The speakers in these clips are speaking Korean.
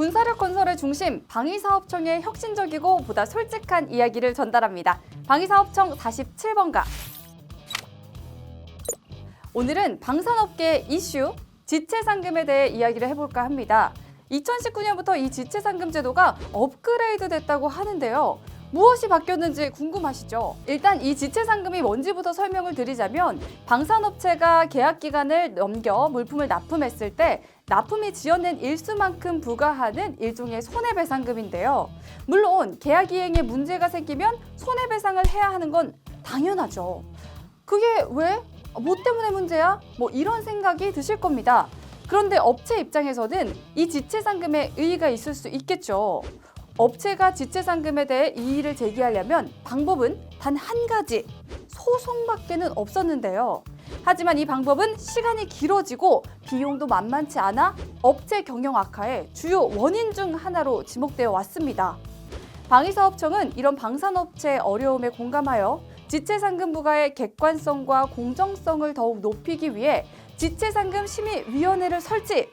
군사력 건설의 중심 방위사업청의 혁신적이고 보다 솔직한 이야기를 전달합니다. 방위사업청 47번가. 오늘은 방산업계 이슈 지체상금에 대해 이야기를 해볼까 합니다. 2019년부터 이 지체상금 제도가 업그레이드 됐다고 하는데요. 무엇이 바뀌었는지 궁금하시죠? 일단 이 지체상금이 뭔지부터 설명을 드리자면 방산업체가 계약 기간을 넘겨 물품을 납품했을 때 납품이 지연된 일수만큼 부과하는 일종의 손해배상금인데요. 물론 계약 이행에 문제가 생기면 손해배상을 해야 하는 건 당연하죠. 그게 왜? 뭐 때문에 문제야? 뭐 이런 생각이 드실 겁니다. 그런데 업체 입장에서는 이 지체상금에 의의가 있을 수 있겠죠. 업체가 지체상금에 대해 이의를 제기하려면 방법은 단 한 가지, 소송밖에는 없었는데요. 하지만 이 방법은 시간이 길어지고 비용도 만만치 않아 업체 경영 악화의 주요 원인 중 하나로 지목되어 왔습니다. 방위사업청은 이런 방산업체의 어려움에 공감하여 지체상금 부과의 객관성과 공정성을 더욱 높이기 위해 지체상금 심의위원회를 설치,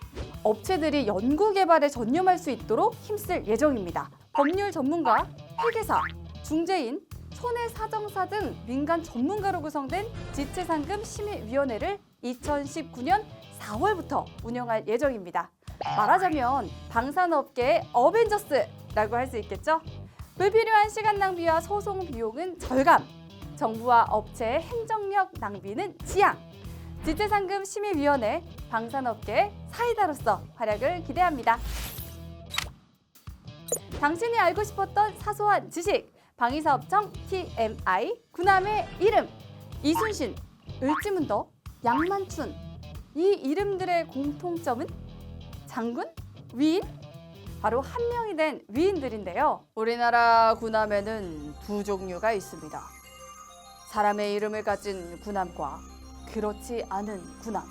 업체들이 연구 개발에 전념할 수 있도록 힘쓸 예정입니다. 법률 전문가, 회계사, 중재인, 손해사정사 등 민간 전문가로 구성된 지체상금 심의위원회를 2019년 4월부터 운영할 예정입니다. 말하자면 방산업계의 어벤져스라고 할 수 있겠죠? 불필요한 시간 낭비와 소송 비용은 절감, 정부와 업체의 행정력 낭비는 지양. 지체상금 심의위원회 방산업계의 사이다로서 활약을 기대합니다. 당신이 알고 싶었던 사소한 지식 방위사업청 TMI 군함의 이름 이순신, 을지문덕, 양만춘 이 이름들의 공통점은 장군, 위인 바로 한 명이 된 위인들인데요. 우리나라 군함에는 두 종류가 있습니다. 사람의 이름을 가진 군함과 그렇지 않은 군함.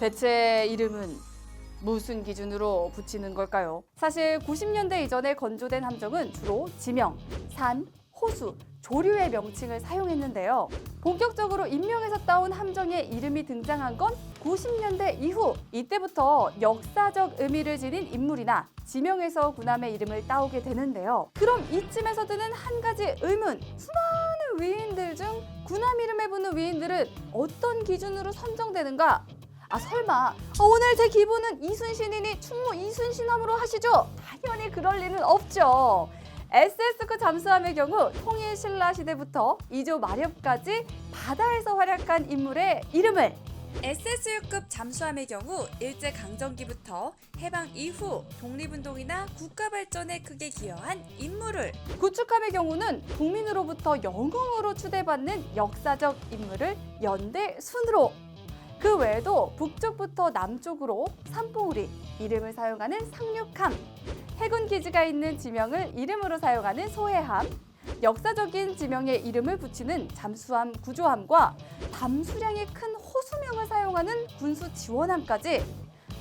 대체 이름은 무슨 기준으로 붙이는 걸까요? 사실 90년대 이전에 건조된 함정은 주로 지명, 산, 호수, 조류의 명칭을 사용했는데요. 본격적으로 임명에서 따온 함정의 이름이 등장한 건 90년대 이후 이때부터 역사적 의미를 지닌 인물이나 지명에서 군함의 이름을 따오게 되는데요. 그럼 이쯤에서 드는 한 가지 의문. 수많은 위인들 중 군함 이름에 붙는 위인들은 어떤 기준으로 선정되는가? 아 설마 어, 오늘 제 기분은 이순신이니 충무 이순신함으로 하시죠? 당연히 그럴 리는 없죠. SS급 잠수함의 경우 통일 신라 시대부터 이조 마렵까지 바다에서 활약한 인물의 이름을 SSU급 잠수함의 경우 일제 강점기부터 해방 이후 독립운동이나 국가 발전에 크게 기여한 인물을. 구축함의 경우는 국민으로부터 영웅으로 추대받는 역사적 인물을 연대 순으로. 그 외에도 북쪽부터 남쪽으로 삼봉우리 이름을 사용하는 상륙함, 해군 기지가 있는 지명을 이름으로 사용하는 소해함, 역사적인 지명의 이름을 붙이는 잠수함 구조함과 담수량이 큰 호수명을 사용하는 군수 지원함까지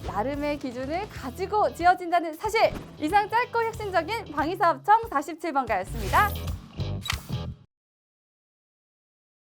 나름의 기준을 가지고 지어진다는 사실! 이상 짧고 혁신적인 방위사업청 47번가였습니다.